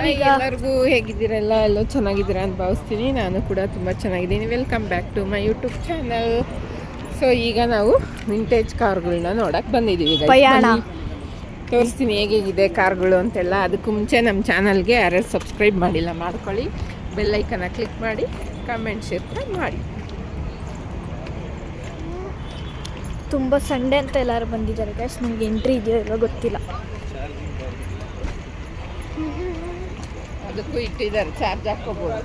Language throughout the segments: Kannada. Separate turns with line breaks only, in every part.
ನಾವೀಗ
ಎಲ್ಲರಿಗೂ ಹೇಗಿದ್ದೀರಲ್ಲ? ಎಲ್ಲೋ ಚೆನ್ನಾಗಿದ್ದೀರಾ ಅಂತ ಭಾವಿಸ್ತೀನಿ. ನಾನು ಕೂಡ ತುಂಬ ಚೆನ್ನಾಗಿದ್ದೀನಿ. Welcome back to my YouTube channel so ಈಗ ನಾವು ವಿಂಟೇಜ್ ಕಾರ್ಗಳನ್ನ ನೋಡಕ್ಕೆ ಬಂದಿದ್ದೀವಿ.
ಪಯಣ.
ತೋರಿಸ್ತೀನಿ ಹೇಗೇಗಿದೆ ಕಾರ್ಗಳು ಅಂತೆಲ್ಲ. ಅದಕ್ಕೂ ಮುಂಚೆ ನಮ್ಮ ಚಾನಲ್ಗೆ ಯಾರ್ಯಾರು ಸಬ್ಸ್ಕ್ರೈಬ್ ಮಾಡಿಲ್ಲ ಮಾಡ್ಕೊಳ್ಳಿ. ಬೆಲ್ಲೈಕನ್ನ ಕ್ಲಿಕ್ ಮಾಡಿ ಕಮೆಂಟ್ ಶೇರ್ ಕೂಡ ಮಾಡಿ.
ತುಂಬ ಸಂಡೆ ಅಂತ ಎಲ್ಲರೂ ಬಂದಿದ್ದಾರೆ ಗ್ಯಾಸ್ ನಿಮ್ಗೆ ಎಂಟ್ರಿ ಇದೆಯೋ ಇಲ್ಲೋ ಗೊತ್ತಿಲ್ಲ.
ಅದಕ್ಕೂ ಇಟ್ಟಿದ್ದಾರೆ ಚಾರ್ಜ್ ಹಾಕೋಬೋದು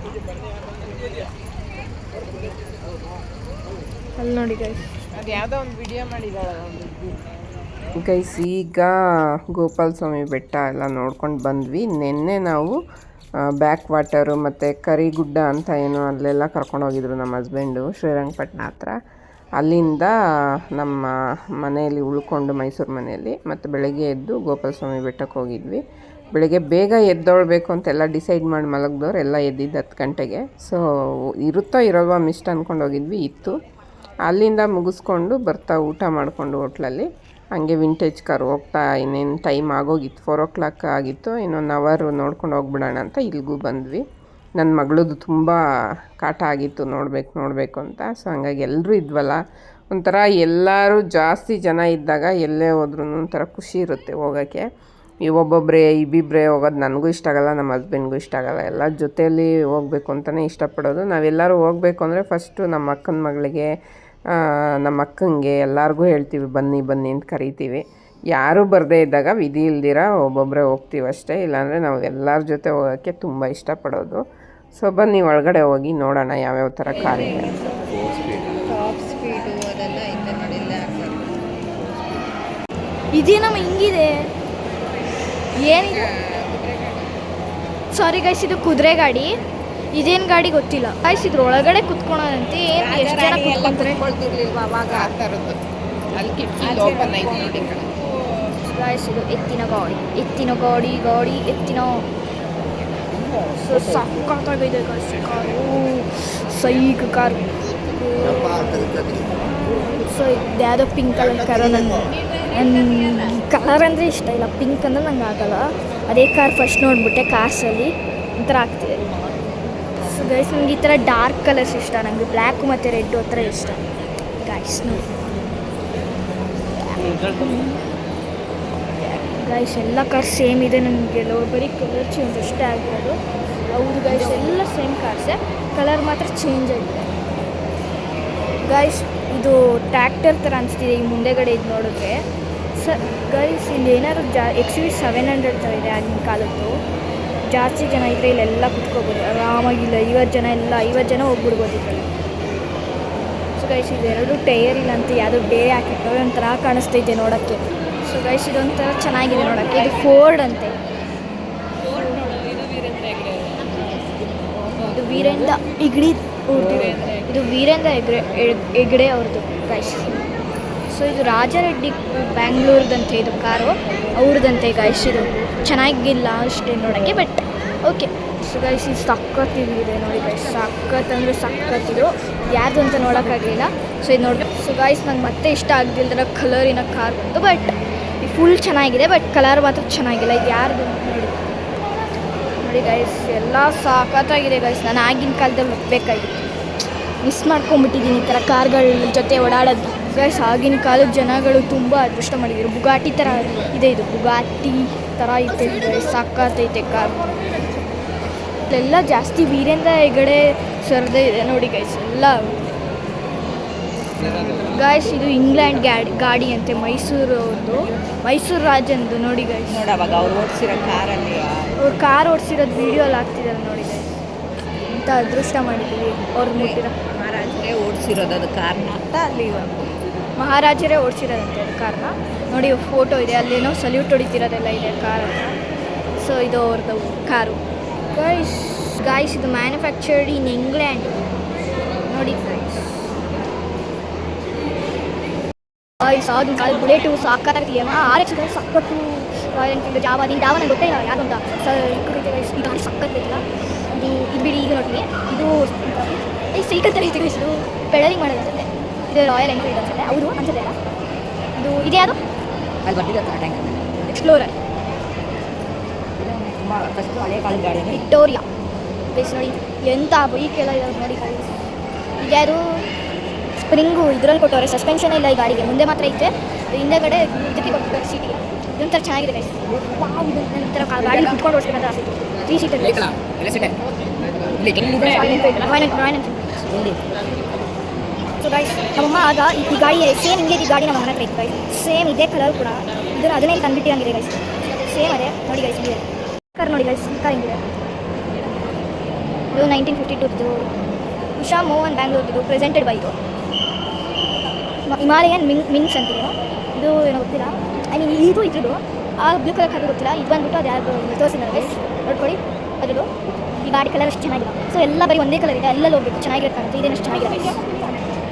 ಅಲ್ಲಿ ನೋಡಿ ಗೈಸ್
ಅದು ಯಾವುದೋ ಒಂದು ವಿಡಿಯೋ ಒಂದು ಗೈಸ್ ಈಗ ಗೋಪಾಲ ಸ್ವಾಮಿ ಬೆಟ್ಟ ಎಲ್ಲ ನೋಡ್ಕೊಂಡು ಬಂದ್ವಿ. ನಿನ್ನೆ ನಾವು ಬ್ಯಾಕ್ ವಾಟರು ಮತ್ತು ಕರಿಗುಡ್ಡ ಅಂತ ಏನು ಅಲ್ಲೆಲ್ಲ ಕರ್ಕೊಂಡು ಹೋಗಿದ್ರು ನಮ್ಮ ಹಸ್ಬೆಂಡು ಶ್ರೀರಂಗಪಟ್ಟಣ ಹತ್ರ. ಅಲ್ಲಿಂದ ನಮ್ಮ ಮನೆಯಲ್ಲಿ ಉಳ್ಕೊಂಡು ಮೈಸೂರು ಮನೆಯಲ್ಲಿ ಮತ್ತು ಬೆಳಗ್ಗೆ ಎದ್ದು ಗೋಪಾಲ ಸ್ವಾಮಿ ಬೆಟ್ಟಕ್ಕೆ ಹೋಗಿದ್ವಿ. ಬೆಳಗ್ಗೆ ಬೇಗ ಎದ್ದೊಳ್ಬೇಕು ಅಂತೆಲ್ಲ ಡಿಸೈಡ್ ಮಾಡಿ ಮಲಗಿದವ್ರು ಎಲ್ಲ ಎದ್ದಿದ್ದು ಹತ್ತು ಗಂಟೆಗೆ. ಸೊ ಇರುತ್ತೋ ಇರೋಲ್ವಾ ಮಿಸ್ಟ್ ಅಂದ್ಕೊಂಡು ಹೋಗಿದ್ವಿ, ಇತ್ತು. ಅಲ್ಲಿಂದ ಮುಗಿಸ್ಕೊಂಡು ಬರ್ತಾ ಊಟ ಮಾಡಿಕೊಂಡು ಹೋಟ್ಲಲ್ಲಿ. ಹಂಗೆ ವಿಂಟೇಜ್ ಕಾರ್ ಹೋಗ್ತಾ ಇನ್ನೇನು ಟೈಮ್ ಆಗೋಗಿತ್ತು, ಫೋರ್ ಓ ಕ್ಲಾಕ್ ಆಗಿತ್ತು. ಇನ್ನೊಂದು ಅವರು ನೋಡ್ಕೊಂಡು ಹೋಗ್ಬಿಡೋಣ ಅಂತ ಇಲ್ಲಿಗೂ ಬಂದ್ವಿ. ನನ್ನ ಮಗಳದು ತುಂಬ ಕಾಟ ಆಗಿತ್ತು, ನೋಡಬೇಕು ನೋಡಬೇಕು ಅಂತ. ಸೊ ಹಂಗಾಗಿ ಎಲ್ಲರೂ ಇದ್ವಲ್ಲ. ಒಂಥರ ಎಲ್ಲರೂ ಜಾಸ್ತಿ ಜನ ಇದ್ದಾಗ ಎಲ್ಲೇ ಹೋದ್ರೂ ಒಂಥರ ಖುಷಿ ಇರುತ್ತೆ ಹೋಗೋಕ್ಕೆ. ಈ ಒಬ್ಬೊಬ್ಬರೇ ಇಬ್ಬಿಬ್ಬರೇ ಹೋಗೋದು ನನಗೂ ಇಷ್ಟ ಆಗಲ್ಲ ನಮ್ಮ ಹಸ್ಬೆಂಡ್ಗೂ ಇಷ್ಟ ಆಗಲ್ಲ. ಎಲ್ಲ ಜೊತೆಯಲ್ಲಿ ಹೋಗ್ಬೇಕು ಅಂತಲೇ ಇಷ್ಟಪಡೋದು. ನಾವೆಲ್ಲರೂ ಹೋಗಬೇಕು ಅಂದರೆ ಫಸ್ಟು ನಮ್ಮ ಅಕ್ಕನ ಮಗಳಿಗೆ ನಮ್ಮ ಅಕ್ಕಂಗೆ ಎಲ್ಲರಿಗೂ ಹೇಳ್ತೀವಿ, ಬನ್ನಿ ಬನ್ನಿ ಅಂತ ಕರಿತೀವಿ. ಯಾರೂ ಬರದೇ ಇದ್ದಾಗ ವಿಧಿ ಇಲ್ದಿರ ಒಬ್ಬೊಬ್ಬರೇ ಹೋಗ್ತೀವಿ ಅಷ್ಟೇ. ಇಲ್ಲಾಂದರೆ ನಾವು ಎಲ್ಲರ ಜೊತೆ ಹೋಗೋಕ್ಕೆ ತುಂಬ ಇಷ್ಟಪಡೋದು. ಸೊ ಬನ್ನಿ, ಒಳಗಡೆ ಹೋಗಿ ನೋಡೋಣ ಯಾವ್ಯಾವ ಥರ
ಕಾರ್ ಇದೆ
ಇದೇನಮ್ಮ ಹಿಂಗಿದೆ. ಏನಿದೆ ಸಾರಿ ಗೈಸ್ ಇದು ಕುದುರೆ ಗಾಡಿ. ಇದೇನು ಗಾಡಿ ಗೊತ್ತಿಲ್ಲ. ಗೈಸ್ ಇದ್ರ ಒಳಗಡೆ ಕುತ್ಕೊಳೋದಂತೆ ಏನು ಎಷ್ಟು ಜನ ಕುತ್ಕೊಂತಾರೆ? ಗೈಸ್ ಇದು ಎತ್ತಿನ ಗಾಡಿ. ಎತ್ತಿನ ಗಾಡಿ ಗಾಡಿ ಎತ್ತಿನ. ಸೊ ಸಕ್ಕತ್ತಾಗಿದೆ ಗೈಸ್ ಕಾರು. ಸೈಕ್ ಕಾರು. ಸೊ ಯಾವುದೋ ಪಿಂಕ್ ಕಲರ್ ಕಲರ್ ನನಗೆ ಕಲರ್ ಅಂದರೆ ಇಷ್ಟ ಇಲ್ಲ. ಪಿಂಕ್ ಅಂದರೆ ನಂಗೆ ಆಗಲ್ಲ. ಅದೇ ಕಾರ್ ಫಸ್ಟ್ ನೋಡಿಬಿಟ್ಟೆ ಕಾರ್ಸಲ್ಲಿ ಒಂಥರ ಆಗ್ತಿದೆ. ಸೊ ಗೈಸ್ ನನಗೆ ಈ ಥರ ಡಾರ್ಕ್ ಕಲರ್ಸ್ ಇಷ್ಟ. ನನಗೆ ಬ್ಲ್ಯಾಕು ಮತ್ತು ರೆಡ್ಡು ಹತ್ರ ಇಷ್ಟ. ಗೈಸ್ ಗೈಸ್ ಎಲ್ಲ ಕಾರ್ ಸೇಮ್ ಇದೆ ನನಗೆ ಬರೀ ಕಲರ್ ಚೇಂಜ್ ಇಷ್ಟ ಆಗಿರೋದು. ಹೌದು ಗೈಸ್ ಎಲ್ಲ ಸೇಮ್ ಕಾರ್ಸೆ ಕಲರ್ ಮಾತ್ರ ಚೇಂಜ್ ಆಗಿದೆ. ಗೈಸ್ ಇದು ಟ್ರ್ಯಾಕ್ಟರ್ ಥರ ಅನಿಸ್ತಿದೆ ಈ ಮುಂದೆಗಡೆ ಇದು ನೋಡಿದ್ರೆ. ಸ ಗೈಸ್ ಇಲ್ಲಿ ಏನಾದ್ರು ಜಾ ಎಕ್ಸ್ ವಿ ಸೆವೆನ್ ಹಂಡ್ರೆಡ್ ಥರ ಇದೆ ಆಗಿನ ಕಾಲದ್ದು. ಜಾಸ್ತಿ ಜನ ಇದ್ದರೆ ಇಲ್ಲೆಲ್ಲ ಕುತ್ಕೋಬೋದು. ಆರಾಮಾಗಿಲ್ಲ ಐವತ್ತು ಜನ ಎಲ್ಲ ಐವತ್ತು ಜನ ಹೋಗ್ಬಿಡ್ಬೋದು ಇದರಲ್ಲಿ. ಸೊ ಗೈಸ್ ಇದೆರಡು ಟೈರ್ ಇಲ್ಲ ಅಂತ ಯಾವುದೋ ಬೇರೆ ಹಾಕಿಟ್ಟವ್ರೆ ಒಂಥರ ಕಾಣಿಸ್ತಾ ನೋಡೋಕ್ಕೆ. ಸೊ ಗೈಸ್ ಇದೊಂಥರ ಚೆನ್ನಾಗಿದೆ ನೋಡೋಕ್ಕೆ. ಇದು ಫೋರ್ಡ್ ಅಂತೆ. ಇದು ವೀರೇಂದ್ರ ಇಗ್ಡಿ ಅವ್ರದ್ದು ಇದು ವೀರೇಂದ್ರ ಹೆಗ್ಡೆ ಹೆಗ್ಡೆ ಅವ್ರದ್ದು ಗೈಸ್ ಸೊ ಇದು ರಾಜಾರೆಡ್ಡಿ ಬ್ಯಾಂಗ್ಳೂರ್ದಂತೆ ಇದು ಕಾರು ಅವ್ರದಂತೆ ಗೈಸ್ ಇದು. ಚೆನ್ನಾಗಿಲ್ಲ ಅಷ್ಟೇ ನೋಡೋಕ್ಕೆ ಬಟ್ ಓಕೆ ಸೊ ಗೈಸ್ ಇದು ಇದೆ ನೋಡಿ ಗೈಸ್ ಸಖತ್ ಅಂದರೆ ಇದು. ಯಾರ್ದು ಅಂತ ನೋಡೋಕ್ಕಾಗಲಿಲ್ಲ. ಸೊ ಇದು ನೋಡಿ ಸೊ ಗೈಸ್ ನಂಗೆ ಮತ್ತೆ ಇಷ್ಟ ಆಗದಿಲ್ದರ ಕಲರಿನ ಕಾರ್ ಬಂತು ಬಟ್ ಫುಲ್ ಚೆನ್ನಾಗಿದೆ ಬಟ್ ಕಲರ್ ಮಾತ್ರ ಚೆನ್ನಾಗಿಲ್ಲ. ಇದು ಯಾರ್ದು ನೋಡಿ. ನೋಡಿ ಗೈಸ್ ಎಲ್ಲ ಸಾಕತ್ತಾಗಿದೆ ಗೈಸ್ ನಾನು ಆಗಿನ ಕಾಲದಲ್ಲಿ ಹೋಗ್ಬೇಕಾಗಿತ್ತು ಮಿಸ್ ಮಾಡ್ಕೊಂಬಿಟ್ಟಿದ್ದೀನಿ ಈ ಥರ ಕಾರ್ಗಳ ಜೊತೆ ಓಡಾಡೋದು. ಗೈಸ್ ಆಗಿನ ಕಾಲದ ಜನಗಳು ತುಂಬ ಅದೃಷ್ಟ ಮಾಡಿದ್ರು. ಬುಗಾಟಿ ಥರ ಇದೆ ಇದು. ಬುಗಾಟಿ ಥರ ಐತೆ. ಗೈಸ್ ಸಾಕತ್ತೈತೆ ಕಾರ್. ಎಲ್ಲ ಜಾಸ್ತಿ ವೀರೇಂದ್ರ ಹೆಗಡೆ ಸರ್ದೇ ಇದೆ ನೋಡಿ ಗೈಸ್ ಎಲ್ಲ. ಗಾಯ್ಸ್ ಇದು ಇಂಗ್ಲೆಂಡ್ ಗಾಡಿ ಗಾಡಿ ಅಂತೆ. ಮೈಸೂರು ಅವ್ರದ್ದು ಮೈಸೂರು ರಾಜಂದು ನೋಡಿ ಗೈಸ್
ನೋಡಿ ಅವಾಗ ಅವ್ರು ಓಡಿಸಿರೋ ಕಾರಲ್ಲಿ
ಅವ್ರು ಕಾರ್ ಓಡಿಸಿರೋದು ವೀಡಿಯೋ ಅಲ್ಲಿ ಹಾಕ್ತಿದ್ದಾರೆ ನೋಡಿ. ಇಂಥ ಅದೃಷ್ಟ ಮಾಡಿದ್ದೀವಿ ಅವ್ರ ಮುಟ್ಟಿರೋ
ಮಹಾರಾಜರೇ ಓಡಿಸಿರೋದು ಅದು ಕಾರಣ ಅಂತ ಅಲ್ಲಿ ಒಂದು
ಮಹಾರಾಜರೇ ಓಡಿಸಿರೋದಂತೆ ಅದು ಕಾರಣ ನೋಡಿ ಫೋಟೋ ಇದೆ ಅಲ್ಲೇನೋ ಸಲ್ಯೂಟ್ ಹೊಡಿತಿರೋದೆಲ್ಲ ಇದೆ ಕಾರ್ ಅಂತ ಸೊ ಇದು ಅವ್ರದ್ದು ಕಾರು ಗೈಸ್ ಗಾಯ್ಸ್ ಇದು ಮ್ಯಾನುಫ್ಯಾಕ್ಚರ್ಡ್ ಇನ್ ಇಂಗ್ಲೆಂಡ್ ನೋಡಿ ಗೈಸ್ ಗಾಯ್ಸ್ ಆಗಿನ ಕಾಲ ಬುಲೆಟು ಸಾಕಾಗ್ತಿದೆ ಆರ್ ಎಕ್ಸ್ ಸಕ್ಕತ್ತು ರಾಯಲ್ ಎನ್ಫೀಲ್ಡ್ ಜಾವ ಅದಿನ ಜಾವ ನಂಗೆ ಗೊತ್ತೇ ಯಾರು ಅಂತ ಸರ್ ಗೈಸ್ ಈ ಗಾಡಿ ಸಕ್ಕತ್ತಿಲ್ಲ ಇದು ಇದು ಬಿಡಿ ಈಗ ನೋಡಿ ಇದು ಗೈಸ್ ಇದು ಪೆಡಲಿಂಗ್ ಮಾಡೋದು ಅನ್ಸುತ್ತೆ. ಇದು ರಾಯಲ್ ಎನ್ಫೀಲ್ಡ್ ಅನ್ಸುತ್ತೆ. ಹೌದು ಅನ್ಸುತ್ತೆ ಅಲ್ಲ? ಇದು ಇದು ಯಾರು
ಅಲ್ಲಿ. ಬರ್ತಿದ್ದ ಟ್ಯಾಂಕ್
ಎಕ್ಸ್ಪ್ಲೋರರ್
ತುಂಬ ಫಸ್ಟ್ ಹಳೆ ಕಾಲದ ಗಾಡಿ
ವಿಕ್ಟೋರಿಯಾ ಬೇಸ್ ನೋಡಿ ಎಂಥ ಬೈಕ್ ಎಲ್ಲ ಇದಾವೆ ನೋಡಿ ಗಾಡಿ ಇದ್ಯಾರು ಸ್ಪ್ರಿಂಗು ಇದ್ರಲ್ಲಿ ಕೊಟ್ಟವ್ರೆ. ಸಸ್ಪೆನ್ಷನ್ ಇಲ್ಲ ಈ ಗಾಡಿಗೆ. ಮುಂದೆ ಮಾತ್ರ ಐತೆ. ಹಿಂದೆಗಡೆ ಇದಕ್ಕೆ ಕೊಟ್ಟಿದ್ದಾರೆ ಸೀಟಿಗೆ ಇದೊಂಥರ ಚೆನ್ನಾಗಿದೆ ಗೈಸ್ ವಾವ್ ಇದು ಥರ ಗಾಡಿ ಕುತ್ಕೊಂಡು ಓಡಿಸ್ಬೇಕಂತ ಆಸೆ. ತ್ರೀ ಸೀಟರ್ ಸೊ ಗೈಸ್ ನಮ್ಮಮ್ಮ ಆಗ ಈ- ಗಾಡಿ ಸೇಮ್ ಹಿಂಗೆ ಈ ಗಾಡಿ ನಮ್ಮ ಹತ್ರ ಇತ್ತು ಗೈಸ್ ಸೇಮ್ ಇದೇ ಕಲರ್ ಕೂಡ. ಇದರ ಅದನ್ನೇ ತಂದುಬಿಟ್ಟಿರಂಗಿದೆ ಗೈಸ್ ಸೇಮ್ ಅದೇ. ನೋಡಿ ಗೈಸ್ ಇಲ್ಲಿ ಕರ್ ನೋಡಿ ಗೈಸ್ ಕಾರ್ ಹಿಂಗಿದೆ. ಇದು nineteen fifty two Usha Mohan Bangalore ಇದು ಪ್ರೆಸೆಂಟೆಡ್ ಬೈ ಇದು ಹಿಮಾಲಯನ್ ಮಿನ್ ಮಿನ್ಸ್ ಅಂತೀವಿ ಇದು. ಏನೋ ಗೊತ್ತಿಲ್ಲ. ಐ ಮೀನ್ ಇದು ಇದ್ರದ್ದು. ಆ ಬ್ಲೂ ಕಲರ್ ಕಲರ್ ಗೊತ್ತಿಲ್ಲ. ಇದು ಬಂದ್ಬಿಟ್ಟು ಅದು ಯಾರು ತೋರಿಸಿದ್ದಾರೆ ಗೈಸ್ ನೋಡ್ಕೊಳ್ಳಿ. ಅದ್ರದ್ದು. ಗಾಡಿ ಕಲರ್ ಅಷ್ಟು ಚೆನ್ನಾಗಿಲ್ಲ ಸೊ ಎಲ್ಲ ಬರೀ ಒಂದೇ ಕಲರ್ ಇದೆ. ಎಲ್ಲ ಹೋಗ್ಬೇಕು. ಚೆನ್ನಾಗಿರುತ್ತೆ ಅಂತ ಇದೇನಷ್ಟು ಚೆನ್ನಾಗಿದೆ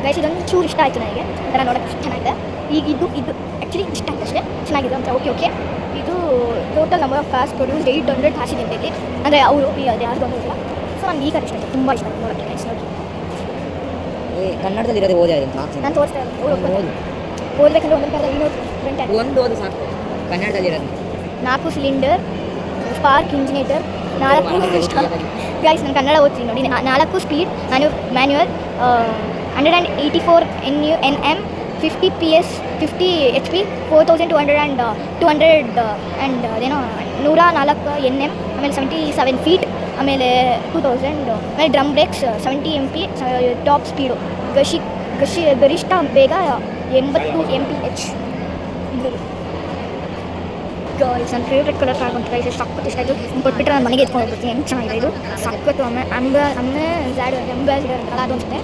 ಗೈಸ್ ಇದೊಂದು ಚೂರು ಇಷ್ಟ ಆಯಿತು ನನಗೆ. ಒಂಥರ ನೋಡೋಕೆ ಅಷ್ಟು ಚೆನ್ನಾಗಿದೆ. ಈಗ ಇದು ಇದು ಆ್ಯಕ್ಚುಲಿ ಇಷ್ಟ ಆಯ್ತು ಅಷ್ಟೇ. ಚೆನ್ನಾಗಿದೆ ಅಂತ ಓಕೆ ಓಕೆ ಇದು total number of cars produce eight hundred ಹಾಸಿ ನಿಂತೈತಿ ಇಲ್ಲಿ. ಅಂದರೆ ಅವರು ಅದು ಯಾರು ಬಂದಿಲ್ಲ ಇಲ್ಲ ಸೊ ನನಗೆ ಈಗ ಇಷ್ಟ ಆಯಿತು. ತುಂಬ ಇಷ್ಟ ಆಯ್ತು ನೋಡೋಕ್ಕೆ ಗೈಸ್ ನೋಡಿ
ಕನ್ನಡದಲ್ಲಿ ಇರೋದೇ ಓದಿ
ನಾನು ತೋರಿಸ್ತಾ ಓದಬೇಕಂದ್ರೆ ಒಂದೊಂದು ಕಾರಲ್ಲಿ ಇನ್ನೂರು ಪ್ರಿಂಟ್
ಒಂದು ಓದು ಸಾಕು. ಕನ್ನಡದಲ್ಲಿ ಇರೋದು.
ನಾಲ್ಕು ಸಿಲಿಂಡರ್ ಸ್ಪಾರ್ಕ್ ಇಂಜಿನೇಟರ್ ನಾಲ್ಕು ಗೈಸ್ ನಾನು ಕನ್ನಡ ಓದ್ತೀನಿ ನೋಡಿ. ನಾಲ್ಕು ಸ್ಪೀಡ್. ನಾನು manual hundred and eighty four N U N M fifty P S fifty H P four thousand two hundred and two hundred and ಅದೇನೋ ನೂರ ನಾಲ್ಕು ಎನ್ ಎಂ ಆಮೇಲೆ ಸೆವೆಂಟಿ ಸೆವೆನ್ ಫೀಟ್ ಆಮೇಲೆ ಟೂ ತೌಸಂಡ್ ಆಮೇಲೆ drum brakes seventy M P top speed ಗಶಿ ಗಶಿ ಗರಿಷ್ಠ ಬೇಗ ಎಂಬತ್ತು ಎಂ ಪಿ ಎಚ್ ಗೈಸ್ ನನ್ನ ಫೇವ್ರೆಟ್ ಕಲರ್ ಕಾರ್ ಬಂತು ಗೈಸ್ ಸಕ್ಕತ್ತು ಇಷ್ಟ ಆಯಿತು. ಕೊಟ್ಬಿಟ್ರೆ ನಾನು ಮನೆಗೆ ಎತ್ಕೊಂಡು ಹೋಗ್ಬಿಡ್ತೀನಿ. ಹೆಂಗೆ ಚೆನ್ನಾಗಿದೆ ಇದು? ಸಕ್ಕತ್ತು ಅಮ್ಮ ಅಂಬ ಅಮ್ಮೆ ಜಾಡ್ ಅಂಬಾಸಿಡರ್ ಅಂತಲ್ಲ ಅದು ಅನ್ಸುತ್ತೆ.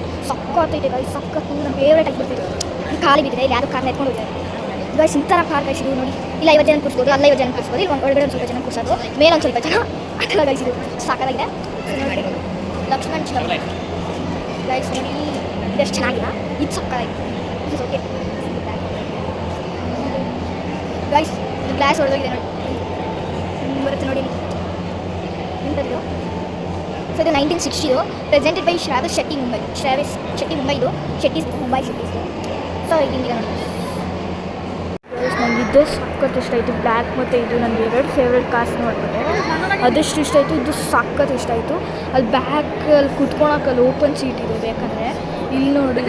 ಇದೆ ಗೈಸ್ ಸಕ್ಕತ್ತು ನನ್ನ ಫೇವ್ರೇಟ್ ಆಗಿಬಿಡ್ತಿತ್ತು ಖಾಲಿ ಬಿದ್ದಿದೆ, ಇಲ್ಲಿ ಯಾರು ಕಾರ್ನ ಎತ್ಕೊಂಡು ಹೋಗ್ತಾರೆ ಗೈಸ್ ಈ ಥರ ಕಾರ್ ಗೈಸ್ ನೋಡಿ. ಇಲ್ಲ, ಐವತ್ತು ಜನ ಕೂರಿಸ್ಬೋದು, ಅಲ್ಲ, ಐವತ್ತು ಜನ ಕೂರಿಸ್ಬೋದು, ಇಲ್ಲಿ ಒಳಗಡೆ ಒಂದು ಸ್ವಲ್ಪ ಜನ ಕೂರಿಸೋದು. ಮೇಲೆ ಒಂದು ಸ್ವಲ್ಪ ಜನ. ಅದೆಲ್ಲ ಗೈಸ್ ಸಾಕಾಗಿದೆ. ಲಕ್ಷ್ಮಣ್ ಗೈಸ್ ನೋಡಿ. ಇದೆಷ್ಟು ಚೆನ್ನಾಗಿಲ್ಲ. ಇದು ಸಕ್ಕತ್ತಾಗಿದೆ ಇದು ಓಕೆ ಗೈಸ್ ಗ್ಲಾಸ್ ಹೊಡೆದೋಗಿದೆ ನೋಡಿ. ಬರುತ್ತೆ ನೋಡಿ. ಎಂಥದ್ದು? ಸೊ ಇದು ನೈನ್ಟೀನ್ ಸಿಕ್ಸ್ಟಿದು ಪ್ರೆಸೆಂಟೆಡ್ ಬೈ ಶ್ರಾವಸ್ ಶೆಟ್ಟಿ ಮುಂಬೈ ಶ್ರಾವಸ್ ಶೆಟ್ಟಿ ಮುಂಬೈದು ಶೆಟ್ಟಿ ಮುಂಬೈ ಶೆಟ್ಟಿಸ್ ಸೊ ಹಿಂಗಿದೆ ನೋಡಿ. ನನಗೆ ಇದು ಸಖತ್ ಇಷ್ಟ ಆಯಿತು. ಬ್ಲ್ಯಾಕ್ ಮತ್ತು ಇದು ನನಗೆ ಎರಡು ಫೇವ್ರೇಟ್ ಕಾಸ್ ನೋಡ್ಬಿಟ್ಟೆ. ಅದೆಷ್ಟು ಇಷ್ಟ ಆಯಿತು? ಇದು ಸಖತ್ ಇಷ್ಟ ಆಯಿತು. ಅಲ್ಲಿ ಬ್ಯಾಕ್ ಅಲ್ಲಿ ಕುತ್ಕೊಳಕ್ಕೆ ಅಲ್ಲಿ ಓಪನ್ ಸೀಟ್ ಇದೆ ಬೇಕಂದರೆ. ಇಲ್ಲಿ ನೋಡಿ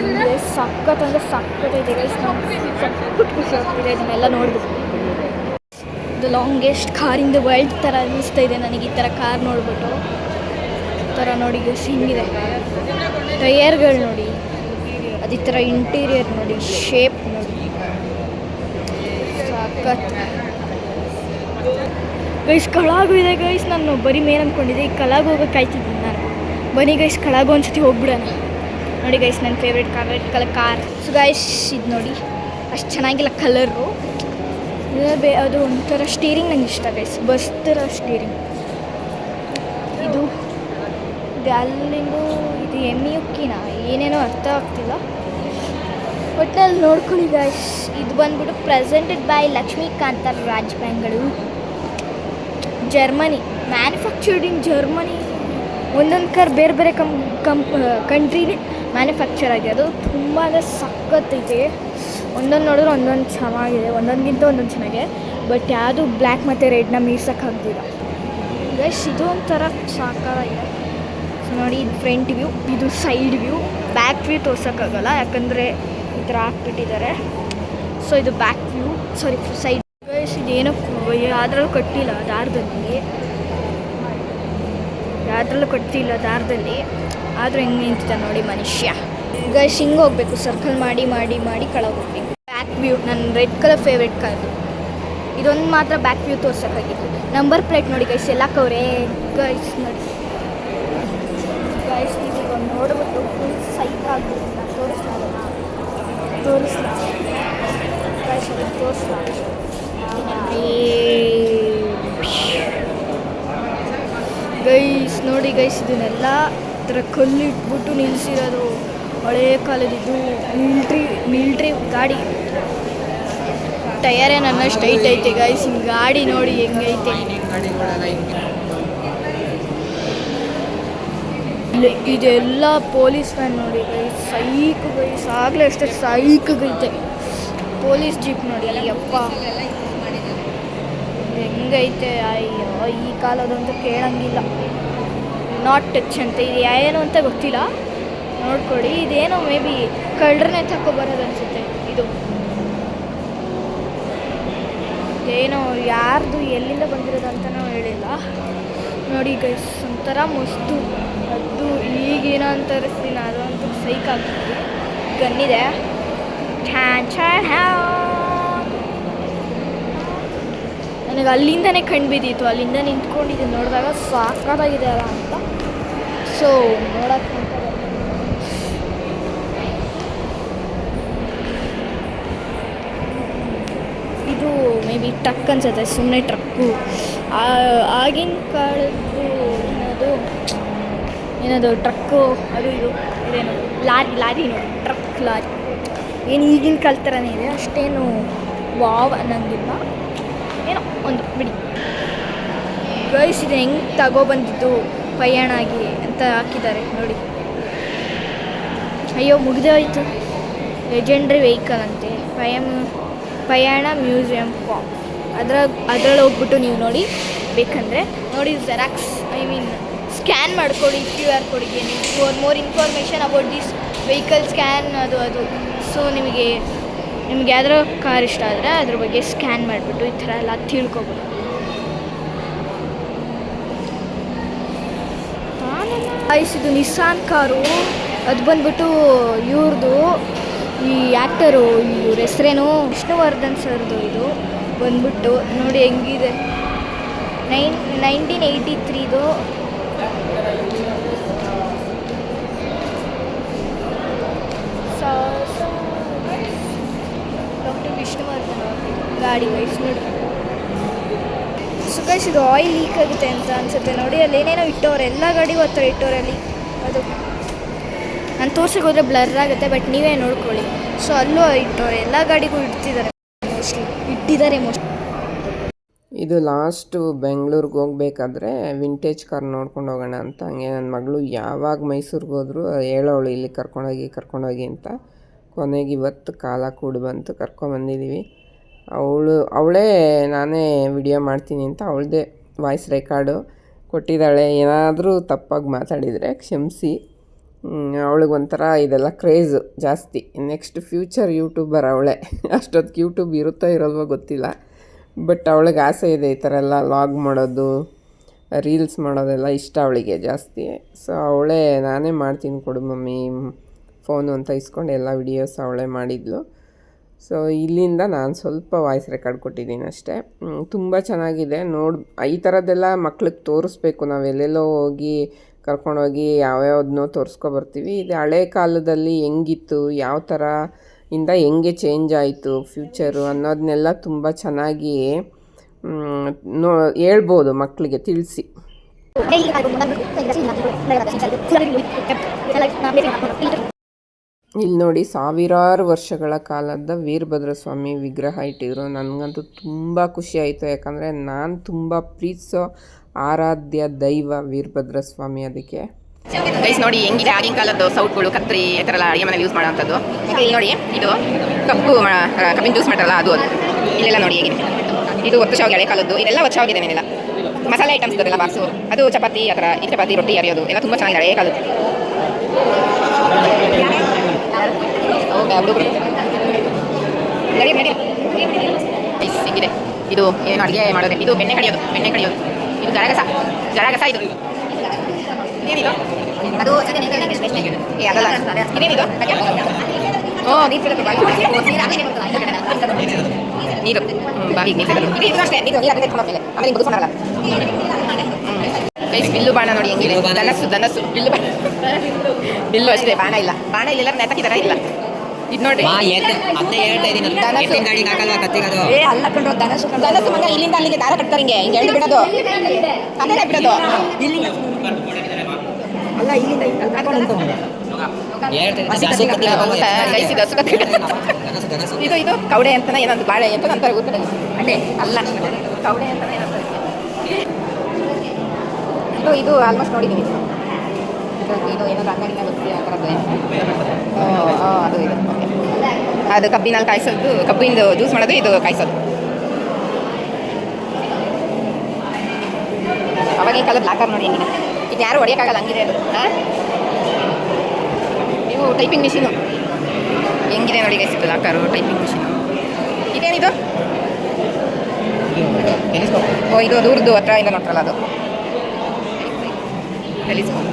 ಸಖತ್ ಅಂದರೆ ಸಖತ್ ಇದೆ. ಸಖತ್ ಖುಷಿ ಆಗ್ತಿದೆ. ಇದನ್ನೆಲ್ಲ ನೋಡ್ಬಿಟ್ಟು. ಇದು longest car in the world ಥರ ಅನ್ನಿಸ್ತಾ ಇದೆ ನನಗೆ ಈ ಥರ ಕಾರ್ ನೋಡ್ಬಿಟ್ಟು. ಥರ ನೋಡಿ ಹಿಂಗಿದೆ. ಟಯರ್ಗಳು ನೋಡಿ. ಅದು ಈ ಥರ ಇಂಟೀರಿಯರ್ ನೋಡಿ ಶೇಪ್ ನೋಡಿ. ಗೈಸ್ ಕಳಾಗು ಇದೆ ಗೈಸ್ ನಾನು ಬರೀ ಮೇನ್ ಅಂದ್ಕೊಂಡಿದ್ದೆ ಈ ಕಳಾಗ ಹೋಗೋಕೆ ಕಾಯ್ತಿದ್ದೀನಿ ನಾನು. ಬನ್ನಿ ಗೈಸ್ ಕಳಾಗು ಒಂದ್ಸತಿ ಹೋಗ್ಬಿಡೋಣ. ನೋಡಿ ಗೈಸ್ ನನ್ನ favourite car red colour car so guys ಇದು ನೋಡಿ. ಅಷ್ಟು ಚೆನ್ನಾಗಿಲ್ಲ ಕಲರು ಬೇ, ಅದು ಒಂಥರ ಸ್ಟೀರಿಂಗ್ ನಂಗೆ ಇಷ್ಟ ಗೈಸ್ ಬಸ್ ಥರ ಸ್ಟೀರಿಂಗ್ ಇದು ಅಲ್ಲಿಂದು ಇದು ಎಮ್ಮಿ ಉಕ್ಕಿನ ಏನೇನೋ ಅರ್ಥ ಆಗ್ತಿಲ್ಲ. ಒಟ್ಟಿನಲ್ಲಿ ನೋಡ್ಕೊಳ್ಳಿ ಗೈಸ್ ಇದು ಬಂದ್ಬಿಟ್ಟು presented by Lakshmikanta Raj Bengaluru Germany manufactured in Germany ಒಂದೊಂದು ಕಾರ್ ಬೇರೆ ಬೇರೆ ಕಂ ಕಂಪ್ ಕಂಟ್ರಿಲಿ ಮ್ಯಾನುಫ್ಯಾಕ್ಚರ್ ಆಗಿರೋದು ತುಂಬ ತುಂಬಾ ಸಖತ್ತೈತೆ ಒಂದೊಂದು ನೋಡಿದ್ರೆ ಒಂದೊಂದು ಚೆನ್ನಾಗಿದೆ, ಒಂದೊಂದಿಗಿಂತ ಒಂದೊಂದು ಚೆನ್ನಾಗಿದೆ. ಬಟ್ ಯಾವುದು ಬ್ಲ್ಯಾಕ್ ಮತ್ತು ರೆಡ್ನ ಮೀರ್ಸೋಕ್ಕಾಗ್ದಿಲ್ಲ ಗೈಸ್ ಇದು ಒಂಥರ ಸಾಕಾಗಿದೆ. ಸೊ ನೋಡಿ, ಇದು ಫ್ರಂಟ್ ವ್ಯೂ ಇದು ಸೈಡ್ ವ್ಯೂ ಬ್ಯಾಕ್ ವ್ಯೂ ತೋರ್ಸೋಕ್ಕಾಗಲ್ಲ, ಯಾಕಂದರೆ ಈ ಥರ ಹಾಕ್ಬಿಟ್ಟಿದ್ದಾರೆ ಸೊ ಇದು back view sorry side guys ಇದೇನೋ ಯಾವ್ದ್ರಲ್ಲೂ ಕಟ್ಟಿಲ್ಲ ದಾರದಲ್ಲಿ. ಯಾವ್ದ್ರಲ್ಲೂ ಕಟ್ಟಿಲ್ಲ ದಾರದಲ್ಲಿ. ಆದರೂ ಹೆಂಗೆ ನಿಂತಿದ್ದ ನೋಡಿ ಮನುಷ್ಯ. ಗೈಸ್ ಹಿಂಗೆ ಹೋಗಬೇಕು ಸರ್ಕಲ್ ಮಾಡಿ ಮಾಡಿ ಮಾಡಿ ಕೆಳಗೆ ಹೋಗ್ಬೇಕು. ಬ್ಯಾಕ್ ವ್ಯೂ ನನ್ನ ರೆಡ್ ಕಲರ್ ಫೇವ್ರೇಟ್ ಕಾರ್ ಇದೊಂದು ಮಾತ್ರ ಬ್ಯಾಕ್ ವ್ಯೂ ತೋರ್ಸೋಕ್ಕಾಗಿತ್ತು. ನಂಬರ್ ಪ್ಲೇಟ್ ನೋಡಿ ಗೈಸ್ ಎಲ್ಲ ಕವರೇ ಗೈಸ್ ನೋಡಿ. ಗೈಸ್ ಈಗ ನೋಡ್ಬಿಟ್ಟು ಫುಲ್ ಸೈಕ್ ಆಗ್ಬಿಟ್ಟು ತೋರಿಸ್ಲಾಗಲ್ಲ ತೋರಿಸ್ಲಾ ಗೈಸ್ ಗೈಸ್ ನೋಡಿ ಗೈಸ್ ಇದನ್ನೆಲ್ಲ ಥರ ಕಲ್ಲು ಇಟ್ಬಿಟ್ಟು ನಿಲ್ಲಿಸಿರೋದು ಹಳೇ ಕಾಲದಿದ್ದು ಮಿಲ್ಟ್ರಿ ಮಿಲ್ಟ್ರಿ ಗಾಡಿ. ಟಯರೇ ನನ್ನ ಸ್ಟೈಟ್ ಐತೆ ಗಾಯ್ಸ್ ಹಿಂಗೆ ಗಾಡಿ ನೋಡಿ ಹೆಂಗೈತೆ ಇದೆಲ್ಲ ಪೊಲೀಸ್ ವ್ಯಾನ್ ನೋಡಿ ಗೈಸ್ ಸೈಕ್ ಗೈಸ್ ಆಗಲೇ ಅಷ್ಟೇ ಸೈಕ್ ಗೈತೆ. ಪೊಲೀಸ್ ಜೀಪ್ ನೋಡಿ, ಯಪ್ಪ. ಹೆಂಗೆ ಹೆಂಗೈತೆ ಅಯ್ಯೋ, ಈ ಕಾಲದಂತೂ ಕೇಳಂಗಿಲ್ಲ. ನಾಟ್ ಟಚ್ ಅಂತ, ಇದು ಏನು ಅಂತ ಗೊತ್ತಿಲ್ಲ. ನೋಡ್ಕೊಳ್ಳಿ ಇದೇನೋ ಮೇ ಬಿ ಕಳ್ಳರನ್ನೇ ತಕೊ ಅನಿಸುತ್ತೆ. ಇದು. ಏನೋ ಯಾರ್ದು ಎಲ್ಲಿಂದ ಬಂದಿರೋದು ಅಂತಲೂ ಹೇಳಿಲ್ಲ. ನೋಡಿ ಗೈಸ್ ಒಂಥರ ಮಸ್ತು. ಅದು ಈಗಿನ ಅದು ಅಂತ ಸೈಕ್ ಆಗ್ತೀನಿ ಗನ್ನಿದೆ. ನನಗೆ ಅಲ್ಲಿಂದನೇ ಕಣ್ಣು ಬಿದ್ದಿತ್ತು ಅಲ್ಲಿಂದ ನಿಂತ್ಕೊಂಡಿದ್ದೀನಿ. ನೋಡಿದಾಗ ಸಾಕಾಗಿದೆ ಅಲ್ಲ ಅಂತ. ಸೊ ನೋಡಕ್ಕೆ ಇದು ಮೇ ಬಿ ಟ್ರಕ್ ಅನ್ಸುತ್ತೆ ಸುಮ್ಮನೆ ಟ್ರಕ್ಕು. ಆಗಿನ ಕಾಲದ್ದು ಏನದು ಏನದು ಟ್ರಕ್ಕು, ಅದು ಇದು, ಇದೇನು, ಲಾರಿ ಲಾರಿ ನೋಡಿ, ಟ್ರಕ್ ಲಾರಿ. ಏನು ಈಗಿನ ಕಾಲ ಥರನೇ ಇದೆ, ಅಷ್ಟೇನು ವಾವ್ ಅನ್ನಂಗಿಲ್ಲ. ಏನೋ ಒಂದು, ಬಿಡಿ. ಗೈಸ್, ಇದು ಹೆಂಗೆ ತಗೊಬಂದಿದ್ದು ಪಯಣ ಆಗಿ ಅಂತ ಹಾಕಿದ್ದಾರೆ, ನೋಡಿ. ಅಯ್ಯೋ, ಮುಗಿದೋಯ್ತು. ಲೆಜೆಂಡ್ರಿ ವೆಹಿಕಲ್ ಅಂತೆ. ಪಯಂ ಪಯಣ ಮ್ಯೂಸಿಯಂ ಫಾರ್ಮ್. ಅದರ, ಅದ್ರಲ್ಲಿ ಹೋಗ್ಬಿಟ್ಟು ನೀವು ನೋಡಿ, ಬೇಕಂದರೆ ನೋಡಿ ಜೆರಾಕ್ಸ್ ಐ ಮೀನ್ ಸ್ಕ್ಯಾನ್ ಮಾಡ್ಕೊಳ್ಳಿ ಕ್ಯೂ ಆರ್ ಕೋಡಿಗೆ ನೀವು for more information about this vehicle scan ಅದು ಅದು. ಸೊ ನಿಮಗೆ, ನಿಮ್ಗೆ ಯಾವ್ದಾರ ಕಾರ್ ಇಷ್ಟ ಆದರೆ ಅದ್ರ ಬಗ್ಗೆ ಸ್ಕ್ಯಾನ್ ಮಾಡಿಬಿಟ್ಟು ಈ ಥರ ಎಲ್ಲ ತಿಳ್ಕೊಬೋದು. ಇದು ನಿಸ್ಸಾನ್ ಕಾರು ಅದು ಬಂದ್ಬಿಟ್ಟು ಇವ್ರದ್ದು ಈ ಆ್ಯಕ್ಟರು ಇವ್ರ ಹೆಸ್ರೇನು ವಿಷ್ಣುವರ್ಧನ್ ಸರ್ದು ಇದು. ಬಂದ್ಬಿಟ್ಟು ನೋಡಿ ಹೆಂಗಿದೆ. ನೈನ್, ನೈನ್ಟೀನ್ ಏಯ್ಟಿ ತ್ರೀದು. ಡಾಕ್ಟರ್ ವಿಷ್ಣುವರ್ಧನ್ ಗಾಡಿ ವಯಸ್ಸು ನೋಡಿ. ಸುಖೇಶ್ ಇದು ಆಯಿಲ್ ಲೀಕ್ ಆಗುತ್ತೆ ಅಂತ ಅನ್ಸುತ್ತೆ. ನೋಡಿ ಅಲ್ಲಿ ಏನೇನೋ ಇಟ್ಟವ್ರೆ. ಎಲ್ಲ ಗಾಡಿಗೂ ಹತ್ರ ಇಟ್ಟವ್ರೆ ಅಲ್ಲಿ. ಅದು. ನಾನು ತೋರ್ಸಕ್ಕೆ ಹೋದರೆ ಬ್ಲರ್ ಆಗುತ್ತೆ ಬಟ್ ನೀವೇ ನೋಡ್ಕೊಳ್ಳಿ. ಸೊ ಅಲ್ಲೂ ಇಟ್ಟು, ಎಲ್ಲ ಗಾಡಿಗೂ ಇಡ್ತಿದ್ದಾರೆ ಮೋಸ್ಟ್ಲಿ ಇಟ್ಟಿದ್ದಾರೆ ಮೋಸ್ಟ್
ಇದು ಲಾಸ್ಟು ಬೆಂಗಳೂರಿಗೆ ಹೋಗ್ಬೇಕಾದ್ರೆ ವಿಂಟೇಜ್ ಕಾರ್ ನೋಡ್ಕೊಂಡು ಹೋಗೋಣ ಅಂತ. ಹಂಗೆ ನನ್ನ ಮಗಳು ಯಾವಾಗ ಮೈಸೂರಿಗೆ ಹೋದರೂ ಹೇಳೋಳು, ಇಲ್ಲಿ ಕರ್ಕೊಂಡೋಗಿ ಕರ್ಕೊಂಡೋಗಿ ಅಂತ. ಕೊನೆಗೆ ಇವತ್ತು ಕಾಲ ಕೂಡಿ ಬಂತು ಕರ್ಕೊಂಬಂದಿದ್ದೀವಿ ಅವಳು, ಅವಳೇ ನಾನೇ ವಿಡಿಯೋ ಮಾಡ್ತೀನಿ ಅಂತ ಅವಳದೇ ವಾಯ್ಸ್ ರೆಕಾರ್ಡು ಕೊಟ್ಟಿದ್ದಾಳೆ. ಏನಾದರೂ ತಪ್ಪಾಗಿ ಮಾತಾಡಿದರೆ ಕ್ಷಮಿಸಿ. ಅವಳಿಗೆ ಒಂಥರ ಇದೆಲ್ಲ ಕ್ರೇಜು ಜಾಸ್ತಿ. ನೆಕ್ಸ್ಟ್ ಫ್ಯೂಚರ್ ಯೂಟ್ಯೂಬರ್ ಅವಳೇ. ಅಷ್ಟೊತ್ತಿಗೆ ಯೂಟ್ಯೂಬ್ ಇರುತ್ತೋ ಇರೋಲ್ವೋ ಗೊತ್ತಿಲ್ಲ. ಬಟ್ ಅವಳಿಗೆ ಆಸೆ ಇದೆ ಈ ಥರ ಎಲ್ಲ ಲಾಗ್ ಮಾಡೋದು ರೀಲ್ಸ್ ಮಾಡೋದೆಲ್ಲ ಇಷ್ಟ ಅವಳಿಗೆ ಜಾಸ್ತಿ. ಸೊ ಅವಳೇ ನಾನೇ ಮಾಡ್ತೀನಿ ಕೊಡು ಮಮ್ಮಿ ಫೋನು ಅಂತ ಇಸ್ಕೊಂಡು ಎಲ್ಲ ವಿಡಿಯೋಸ್ ಅವಳೇ ಮಾಡಿದ್ಲು. ಸೊ ಇಲ್ಲಿಂದ ನಾನು ಸ್ವಲ್ಪ ವಾಯ್ಸ್ ರೆಕಾರ್ಡ್ ಕೊಟ್ಟಿದ್ದೀನಿ ಅಷ್ಟೇ. ತುಂಬ ಚೆನ್ನಾಗಿದೆ. ನೋಡಿ, ಈ ಥರದ್ದೆಲ್ಲ ಮಕ್ಳಿಗೆ ತೋರಿಸ್ಬೇಕು. ನಾವು ಎಲ್ಲೆಲ್ಲೋ ಹೋಗಿ ಕರ್ಕೊಂಡೋಗಿ ಯಾವ್ಯಾವ್ದನ್ನೋ ತೋರಿಸ್ಕೊಬರ್ತೀವಿ ಇದು ಹಳೆ ಕಾಲದಲ್ಲಿ ಹೆಂಗಿತ್ತು, ಯಾವ ಥರ ಇಂದ ಹೆಂಗೆ ಚೇಂಜ್ ಆಯಿತು ಫ್ಯೂಚರು ಅನ್ನೋದನ್ನೆಲ್ಲ ತುಂಬ ಚೆನ್ನಾಗಿ ನೋ, ಹೇಳ್ಬೋದು ಮಕ್ಕಳಿಗೆ ತಿಳಿಸಿ. ಇಲ್ಲಿ ನೋಡಿ ಸಾವಿರಾರು ವರ್ಷಗಳ ಕಾಲದ ವೀರಭದ್ರ ಸ್ವಾಮಿ ವಿಗ್ರಹ ಇಟ್ಟಿದ್ರು. ನನಗಂತೂ ತುಂಬ ಖುಷಿ ಆಯಿತು. ಯಾಕಂದರೆ ನಾನು ತುಂಬ ಪ್ರೀತಿಸೋ ಆರಾಧ್ಯ ದೈವ ವೀರಭದ್ರ ಸ್ವಾಮಿ ಅದಕ್ಕೆ.
ಗೈಸ್ ನೋಡಿ ಹೆಂಗಿದೆ? ಆಗಿನ ಕಾಲದ್ದು ಸೌಟ್ಗಳು, ಕತ್ರಿ, ಈ ಥರ ಎಲ್ಲ ಅಡುಗೆ ಮನೇಲಿ ಯೂಸ್ ಮಾಡೋವಂಥದ್ದು ಇಲ್ಲಿ ನೋಡಿ, ಇದು ಕಬ್ಬು ಕಬ್ಬಿನ ಜ್ಯೂಸ್ ಮಾಡ್ತಾರಲ್ಲ, ಅದು ಅದು. ಇಲ್ಲೆಲ್ಲ ನೋಡಿ ಹೇಗಿದೆ. ಇದು ಒತ್ತು ಶಾವಿಗೆ ಹಳೆ ಕಾಲದ್ದು. ಇದೆಲ್ಲ ಒತ್ತು ಶಾವಿಗೆ ಏನಿಲ್ಲ ಮಸಾಲೆ ಐಟಮ್ಸ್ ಇದೆಲ್ಲ ಬಾಕ್ಸು ಅದು ಚಪಾತಿ, ಆ ಥರ ಈ ಚಪಾತಿ, ರೊಟ್ಟಿ, ಅರಿಯೋದು. ಎಲ್ಲ ತುಂಬ ಚೆನ್ನಾಗಿದೆ ಹಳೆ ಕಾಲದ್ದು. ನಡಿ ನಡಿ. ಗೈಸ್ ಇದು, ಏನು ಅಡುಗೆ ಮಾಡೋದು? ಇದು ಬೆಣ್ಣೆ ಕಡಿಯೋದು ಬೆಣ್ಣೆ ಕಡಿಯೋದು. ಇದು ಗರಗಸ ಗರಗಸ ಇದು ಏನಿದು ಅದು ಏ ಅದಲ್ಲ ಇದೇನಿದು ಓ ನೀರು ಸಿಗುತ್ತೆ ನೀರು ಹ್ಮ್, ಬಾವಿಗೆ ನೀರು ಸಿಗುತ್ತೆ ಇದು ಇದು ಅಷ್ಟೇ ನೀರು ನೀರು ಅದಕ್ಕೆ ಎತ್ಕೊಂಡು ಹೋಗ್ತಿದೆ ಆಮೇಲೆ ಹಿಂಗೆ ಬದುಕೊಂಡಲ್ಲ ಗೈಸ್ ಬಿಲ್ಲು ಬಾಣ ನೋಡಿ ಹೆಂಗಿದೆ ಧನಸ್ಸು ಧನಸ್ಸು ಬಿಲ್ಲು ಬಾಣ ಬಿಲ್ಲು ಅಷ್ಟೇ ಬಾಣ ಇಲ್ಲ ಬಾಣ ಇಲ್ಲೆಲ್ಲ ನೆತಕಿದಾರ ಇಲ್ಲ ಇದು ನೋಡಿ.
ಮಾ ಎತ್ ಅದನ್ನೇ ಹೇಳ್ತಾ ಇದೀನಿ
ಧನಸ್ಸು.
ಎತ್ತಿನ ಗಾಡಿಗೆ ಹಾಕಲ್ವಾ ಕತ್ತಿಗದು
ಏ ಅಲ್ಲ ಕಣ್ರೋ ಮಗ ಇಲ್ಲಿಂದ ಅಲ್ಲಿಗೆ ದಾರ ಕಟ್ತಾರೆ ಹಿಂಗೆ. ಹಿಂಗೆ ಎಳ್ದು ಬಿಡೋದು. ಬಿಡೋದು. ಅಲ್ಲ ಇಲ್ಲಿಂದ ಹಿಂಗೆ
ಹೇಳ್ತಾ
ಹಸಿ
ಹಸಿ ಕತ್ತಿ ಹಾಕಲ್ವಾ?
ಗೈಸ್ ಇದು ಹಸು. ಇದು ಇದು ಕವಡೆ ಅಂತನ ಏನಂತ ಬಾಳೆ ಅಂತ ಗೊತ್ತಿಲ್ಲ. ಅಡ್ಡೆ ಅಲ್ಲ. ಕವಡೆ ಅಂತಾನೆ ಏನಂತಾರೆ ಇದು ಇದು ಆಲ್ಮೋಸ್ಟ್ ನೋಡಿದ್ದೀವಿ ಇದು ಇದು ಏನೋ ರಂಗಾಣಿನ ಗೊತ್ತಿಲ್ಲ ಆ ಥರದ್ದು ಅದು ಇದು. ಅದು ಕಬ್ಬಿನಲ್ಲಿ ಕಾಯಿಸೋದು ಕಬ್ಬಿಂದು ಜ್ಯೂಸ್ ಮಾಡೋದು ಇದು ಕಾಯಿಸೋದು ಅವಾಗಿನ ಕಾಲದ ಲಾಕರ್ ನೋಡಿ ಹೆಂಗಿದೆ ಇದು ಯಾರು ಹೊಡೆಯೋಕ್ಕಾಗಲ್ಲ ಹಂಗಿದೆ ಅದು ಹಾಂ ನೀವು ಟೈಪಿಂಗ್ ಮಿಷಿನು ಹೆಂಗಿದೆ ನೋಡಿ ಗೈಸ್ ಲಾಕರು ಟೈಪಿಂಗ್ ಮಿಷಿನು ಇದೇನಿದು ಓ ಇದು ದೂರದ್ದು ಹತ್ರ ಇಂದ ನೋಡ್ರಲ್ಲ ಅದು ಟೆಲಿಸ್ಕೋಪ್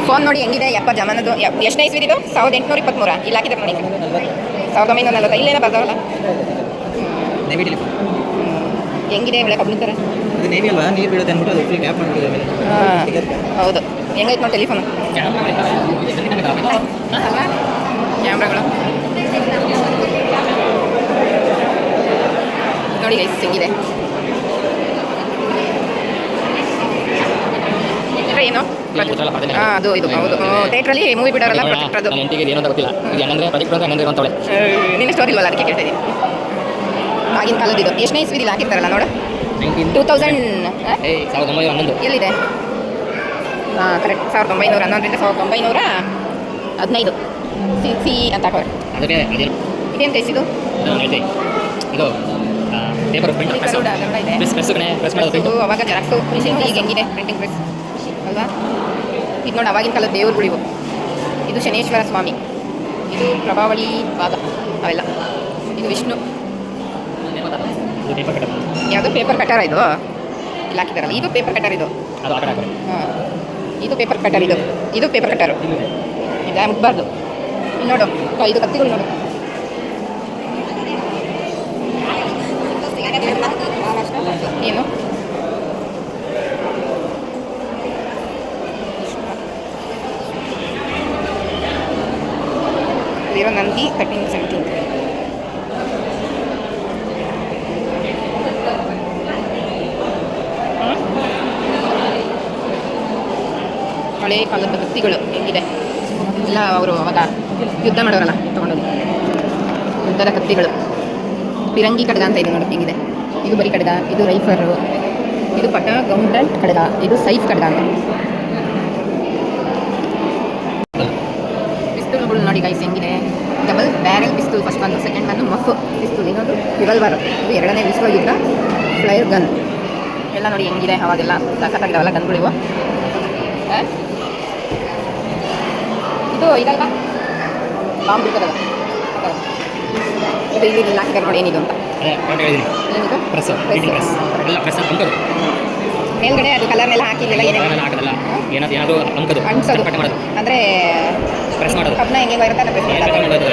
ಈ ಫೋನ್ ನೋಡಿ ಹೆಂಗಿದೆ? ಯಪ್ಪ ಜಮಾನದು ಎಷ್ಟನೇ ಇದು? ಸಾವಿರದ ಎಂಟುನೂರ ಇಪ್ಪತ್ತ್ಮೂರ ಇಲ್ಲಿ ಹಾಕಿದ್ದಾರೆ ನೋಡಿ. ಸಾವಿರದ ಒಂಬೈನೂರ ನಲ್ವತ್ತ. ಇಲ್ಲೇನೋ ಬರ್ತಾವಲ್ಲ ಹೆಂಗಿದೆ? ಥರ
ಮೇಲೆ.
ಹಾಂ. ಹೌದು. ಹೆಂಗೈತೆ ನೋಡಿ ಟೆಲಿಫೋನು ಕ್ಯಾಮ್ರಾಗಳು. ನೋಡಿ ಗೈಸ್ ಹೆಂಗಿದೆ? ಏನೋ? ಅದು ಇದು ಹೌದು. ಥಿಯೇಟ್ರಲ್ಲಿ ಮೂವಿ ಬಿಡೋರಲ್ಲ ಪ್ರೊಜೆಕ್ಟರ್ ಅದು
ನನ್ನ ಹೆಂಡತಿಗೆ ಏನು ಗೊತ್ತಿಲ್ಲ. ಇದು ಏನಂದ್ರೆ ಅಂತವಳೆ
ನಿನ್ನ ಸ್ಟೋರಿ ಇಲ್ವಲ್ಲ ಅದಕ್ಕೆ ಕೇಳ್ತಾ ಇದ್ದೀನಿ. ಆಗಿನ ಕಾಲದ ಇದು. ಎಷ್ಟನೇ ಇಸ್ವಿದಿಲ್ಲ ಹಾಕಿರ್ತಾರಲ್ಲ ನೋಡು. ಟೂ ತೌಸಂಡ್
ಸಾವಿರದ ಒಂಬೈನೂರ ಹನ್ನೊಂದು.
ಎಲ್ಲಿದೆ? ಹಾಂ ಕರೆಕ್ಟ್ ಸಾವಿರದ ಒಂಬೈನೂರ ಹನ್ನೊಂದರಿಂದ ಸಾವಿರದ ಒಂಬೈನೂರ ಹದಿನೈದು. ಸಿ ಸಿ ಅಂತ ಹಾಕೋರು.
ಅದಕ್ಕೆ
ಇದೇನು
ತೈಸಿದು ಇದು ಪೇಪರ್ ಪ್ರಿಂಟ್ ಪ್ರೆಸ್
ಇದೆ.
ಪ್ರೆಸ್ ಪ್ರೆಸ್ ಕಣೆ ಪ್ರೆಸ್ ಮಾಡೋದು
ಅವಾಗ ಜೆರಾಕ್ಸು ಮಿಷಿನ್ ಈಗ ಹೆಂಗಿದೆ ಪ್ರಿಂಟಿಂಗ್ ಪ್ರೆಸ್ ಅಲ್ವಾ? ಇದು ನೋಡಿ ಅವಾಗಿನ ಕಾಲದ ದೇವ್ರುಗಳು ಇವು ಇದು ಶನೇಶ್ವರ ಸ್ವಾಮಿ. ಇದು ಪ್ರಭಾವಳಿ ಭಾಗ ಅವೆಲ್ಲ. ಇದು ವಿಷ್ಣು. ಯಾವುದು? ಪೇಪರ್ ಕಟ್ಟರ ಇದು? ಇಲ್ಲಿ ಹಾಕಿದಾರಲ್ಲ. ಇದು ಪೇಪರ್ ಕಟರ್ ಇದು. ಹಾಂ. ಇದು ಪೇಪರ್ ಕಟರ್ ಇದು. ಇದು ಪೇಪರ್ ಕಟ್ಟರು. ಇದು ಮುಗ್ಬಾರ್ದು. ನೋಡು. ಇದು ಕತ್ತಿಗಳು ನೋಡು. ಏನು? ನಂದಿ ತರ್ಟೀನ್ ಸೆವೆಂಟೀನ್ ಹಳೆ ಕಾಲದ ಕತ್ತಿಗಳು ಹೆಂಗಿದೆ? ಎಲ್ಲ ಅವರು ಅವಾಗ ಯುದ್ಧ ಮಾಡೋರಲ್ಲ, ತೊಗೊಂಡೋಗಿ. ಯುದ್ಧದ ಕತ್ತಿಗಳು. ಪಿರಂಗಿ ಕಡಗ ಅಂತ ಇದೆ ನೋಡಿ ಹೆಂಗಿದೆ? ಇದು ಬರಿ ಕಡಗ ಇದು ರೈಫರು, ಇದು ಪಟ ಗೌಂಟಂಟ್ ಕಡಗ ಇದು ಸೈಫ್ ಕಡಗ ಅಂತ. ಪಿಸ್ತೂಲ್ಗಳು ನೋಡಿ ಗೈಸ್ ಫಸ್ಟ್ ಬಂದು ಸೆಕೆಂಡ್ ಬಂದು ಮಫ್ ಪಿಸ್ತೂಲ್ ಇನ್ನೊಂದು ರಿವಲ್ವರ್ ಇದು ಎರಡನೇ ವಿಶ್ವ ಯುದ್ಧ ಫ್ಲೈರ್ ಗನ್ ಎಲ್ಲ ನೋಡಿ ಹೆಂಗಿದೆ ಅವಾಗೆಲ್ಲ ಸಖತ್ತಾಗಿದಾವಲ್ಲ ಗನ್ಗಳಿವು? ಇದು ಇದಲ್ಲ ಬಾಂಬ್ ಬಿಡ್ತದಲ್ಲ. ಇದು ಇಲ್ಲಿ ಹಾಕಿದ್ದಾರೆ ನೋಡಿ ಏನಿದು ಅಂತ. ಏನಿದು? ಮೇಲ್ಗಡೆ ಅದು ಕಲರ್ ಹಾಕಿಲ್ಲ
ಏನಾದ್ರು ಅಂಕದು.
ಅಂಟಿಸೋದು.
ಕಟ್ ಮಾಡೋದು.
ಅಂದರೆ
ಪ್ರೆಸ್ ಮಾಡೋದು.
ಕಬ್ಬನ ಹೆಂಗೆ ಬರುತ್ತೆ
ಪ್ರೆಸ್
ಮಾಡೋದು.
ಬೇಕಾದ್ರೂ ಮಾಡೋದು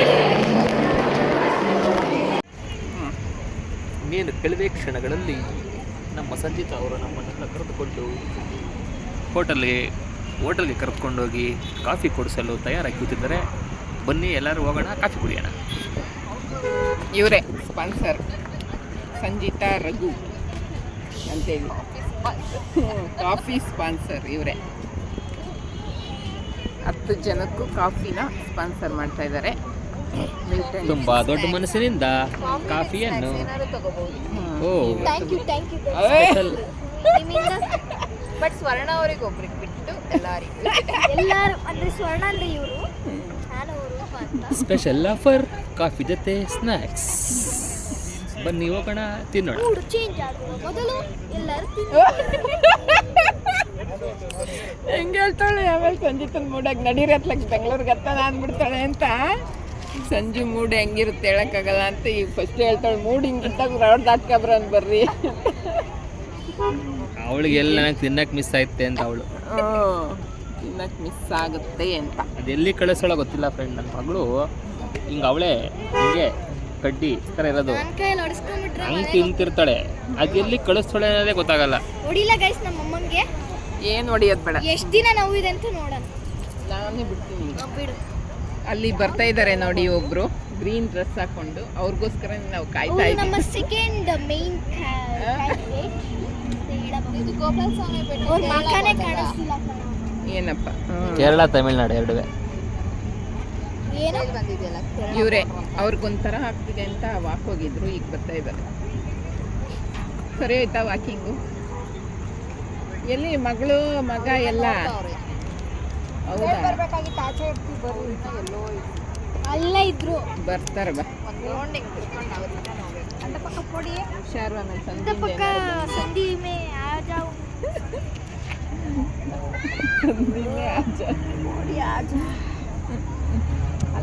ಇನ್ನೇನು ಕೆಲವೇ ಕ್ಷಣಗಳಲ್ಲಿ ನಮ್ಮ ಸಂಜಿತ ಅವರು ನಮ್ಮನ್ನೆಲ್ಲ ಕರೆದುಕೊಂಡು ಹೋಟೆಲ್ಗೆ ಹೋಟೆಲ್ಗೆ ಕರೆದುಕೊಂಡೋಗಿ ಕಾಫಿ ಕೊಡಿಸಲು ತಯಾರಾಗಿ ಕೂತಿದ್ದಾರೆ ಬನ್ನಿ, ಎಲ್ಲರೂ ಹೋಗೋಣ, ಕಾಫಿ ಕುಡಿಯೋಣ.
ಇವರೇ ಸ್ಪಾನ್ಸರ್ ಸಂಜಿತಾ ರಘು ಅಂತೇಳಿ. ಕಾಫಿ ಸ್ಪಾನ್ಸರ್ ಇವರೇ. ಹತ್ತು ಜನಕ್ಕೂ ಕಾಫಿನ ಸ್ಪಾನ್ಸರ್ ಮಾಡ್ತಾ ಇದ್ದಾರೆ.
ತುಂಬ ದೊಡ್ಡ ಮನಸ್ಸಿನಿಂದ ಕಾಫಿಯನ್ನು. ಓ.
Thank you thank you
special
but Swarna ಅವರಿಗೆ ಒಬ್ರಿಗೆ ಬಿಟ್ಟು ಎಲ್ಲರಿಗೂ.
ಎಲ್ಲರೂ ಅಂದ್ರೆ ಸ್ವರ್ಣ ಅಂದ್ರೆ ಇವರು. ನಾನು ಅವರು ಅಂತ.
ಸ್ಪೆಷಲ್ ಆಫರ್ ಕಾಫಿ ಜೊತೆ ಸ್ನ್ಯಾಕ್ಸ್ ಬನ್ನಿ ಹೋಗೋಣ ತಿನ್ನೋಣ.
ಚೇಂಜ್ ಆಗುವ. ಮೊದಲು ಎಲ್ಲರೂ
ಹೆಂಗೆ ಹೇಳ್ತಾಳೆ? ಆಮೇಲೆ ಸಂಜಿತನ ಮೂಡಾಗ ನಡೀರಿ ಲಕ್ಷ ಬೆಂಗಳೂರಿಗೆ ಹತ್ತಾನ ಅಂದ್ಬಿಡ್ತಾಳೆ ಅಂತ. ಸಂಜು ಮೂಡ್ ಹೆಂಗಿರುತ್ತೆ ಹೇಳಕ್ಕಾಗಲ್ಲ ಅಂತ ಈಗ ಫಸ್ಟ್ ಹೇಳ್ತಾಳೆ ಮೂಡ್ ಹಿಂಗಿದ್ದಾಗ ರೌಡ್ ದಾಟ್ಕೊಬ್ರ ಅಂತ ಬರ್ರಿ.
ಅವಳಿಗೆ ಎಲ್ಲ ತಿನ್ನಕ್ಕೆ ಮಿಸ್ ಆಯ್ತೆ ಅಂತ ಅವಳು.
ತಿನ್ನಕ್ ಮಿಸ್ ಆಗುತ್ತೆ ಅಂತ.
ಅದೆಲ್ಲಿ ಕಳಿಸೋಳ ಗೊತ್ತಿಲ್ಲ ಫ್ರೆಂಡ್ ನನ್ನ ಮಗಳು. ಹಿಂಗ ಅವಳೆ ಹಿಂಗೆ ಕಡ್ಡಿ ಈ ಥರ ಇರೋದು. ಹಂಗ್ ತಿಂತಿರ್ತಾಳೆ. ಅದೆಲ್ಲಿ ಕಳಿಸ್ತಾಳೆ ಅನ್ನೋದೇ ಗೊತ್ತಾಗಲ್ಲ.
ಹೊಡಿಲ್ಲ ಗೈಸ್ ನಮ್ಮ ಅಮ್ಮಂಗೆ?
ಏನು ಹೊಡಿಯೋದು ಬೇಡ.
ಎಷ್ಟು ದಿನ ನೋವಿದೆ ಅಂತ ನೋಡೋಣ.
ನಾನೇ ಬಿಡ್ತೀನಿ.
ಬಿಡು.
ಅಲ್ಲಿ ಬರ್ತಾ ಇದ್ದಾರೆ ನೋಡಿ ಒಬ್ರು. ಗ್ರೀನ್ ಡ್ರೆಸ್ ಹಾಕೊಂಡು. ಅವ್ರಿಗೋಸ್ಕರ ನಾವು ಕಾಯ್ತಾ
ನಮ್ಮ
ಇದ್ದೀವಿ
ಸೆಕೆಂಡ್ ಮೇನ್
ಏನಪ್ಪ?
ಕೇರಳ ತಮಿಳ್ನಾಡು ಎರಡುವೆ.
ಏನೋ?
ಇವರೇ ಅವ್ರಿಗೊಂಥರ ಆಗ್ತಿದೆ ಅಂತ ವಾಕ್ ಹೋಗಿದ್ರು ಈಗ ಬರ್ತಾ ಇದ್ದಾರೆ. ಸರಿ ಆಯ್ತಾ ವಾಕಿಂಗು ಎಲ್ಲಿ ಮಗಳು ಮಗ ಎಲ್ಲ? ಬರ್ಬೇಕಾಗಿತ್ತು?
ಆಚೆ ಇರ್ತೀವಿ ಬರೋದಕ್ಕೆ ಅಲ್ಲೇ ಇದ್ರು.
ಬರ್ತಾರೆ ಬಾ.
ನೋಡಿ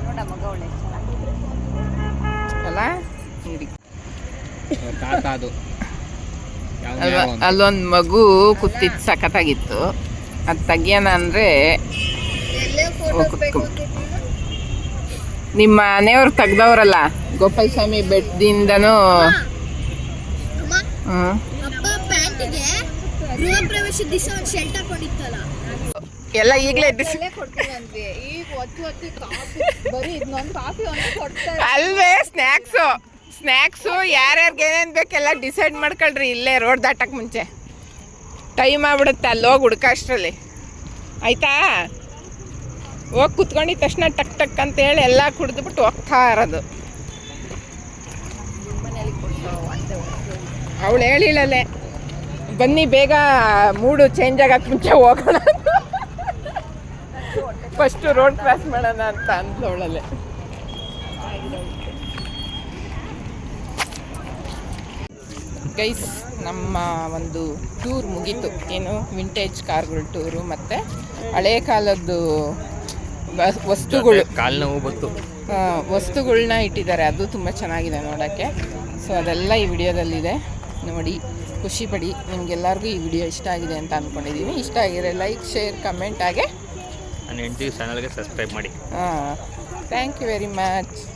ನೋಡ ಮಗ ಒಳ್ಳೆ
ಅಲ್ಲ?
ತಾತ ಅದು.
ಅಲ್ಲೊಂದು ಮಗು ಕೂತಿದ್ದು ಸಖತ್ತಾಗಿತ್ತು. ಅದು ತೆಗಿಯೋಣ ಅಂದರೆ ನಿಮ್ಮ ಮನೆಯವ್ರು ತೆಗ್ದವ್ರಲ್ಲ? ಗೋಪಾಲ ಸ್ವಾಮಿ ಬೆಟ್ಟದಿಂದನೂ ಎಲ್ಲ ಈಗಲೇ ಅಲ್ವೇ ಸ್ನ್ಯಾಕ್ಸು. ಸ್ನ್ಯಾಕ್ಸು ಯಾರ್ಯಾರಿಗೆ ಏನೇನು ಬೇಕೆಲ್ಲ ಡಿಸೈಡ್ ಮಾಡ್ಕೊಳ್ರಿ ಇಲ್ಲೇ ರೋಡ್ ದಾಟಕ್ಕೆ ಮುಂಚೆ. ಟೈಮ್ ಆಗ್ಬಿಡುತ್ತೆ ಅಲ್ಲಿ ಹೋಗಿ ಹುಡ್ಕ ಅಷ್ಟರಲ್ಲಿ ಆಯ್ತಾ? ಹೋಗಿ ಕುತ್ಕೊಂಡಿದ್ದ ತಕ್ಷಣ ಟಕ್ ಟಕ್ ಅಂತ ಹೇಳಿ ಎಲ್ಲ ಕುಡಿದ್ಬಿಟ್ಟು ಹೋಗ್ತಾ ಇರೋದು. ಅವಳು ಹೇಳಿಳಲೆ ಬನ್ನಿ ಬೇಗ ಮೂಡು ಚೇಂಜ್ ಆಗಕ್ಕೆ ಮುಂಚೆ ಹೋಗೋಣ ಫಸ್ಟು ರೋಡ್ ಕ್ರಾಸ್ ಮಾಡೋಣ ಅಂತ ಅಂದ್ಲವಳಲ್ಲೇ ಗೈಸ್ ನಮ್ಮ ಒಂದು ಟೂರ್ ಮುಗೀತು. ಏನು ವಿಂಟೇಜ್ ಕಾರ್ಗಳ ಟೂರು ಮತ್ತು ಹಳೆ ಕಾಲದ್ದು ವಸ್ತುಗಳು.
ಕಾಲು ನೋವು ಬಂತು.
ಆ, ವಸ್ತುಗಳ್ನ ಇಟ್ಟಿದ್ದಾರೆ. ಅದು ತುಂಬ ಚೆನ್ನಾಗಿದೆ ನೋಡೋಕ್ಕೆ. ಸೊ ಅದೆಲ್ಲ ಈ ವಿಡಿಯೋದಲ್ಲಿದೆ. ನೋಡಿ ಖುಷಿ ಪಡಿ. ನಿಮಗೆಲ್ಲರಿಗೂ ಈ ವಿಡಿಯೋ ಇಷ್ಟ ಆಗಿದೆ ಅಂತ ಅಂದ್ಕೊಂಡಿದ್ದೀನಿ ಇಷ್ಟ ಆಗಿದ್ರೆ ಲೈಕ್ ಶೇರ್ ಕಮೆಂಟ್ ಹಾಗೆ
ನನ್ನ ಹೆಂಡತಿ ಚಾನಲ್ಗೆ ಸಬ್ಸ್ಕ್ರೈಬ್ ಮಾಡಿ.
Thank you very much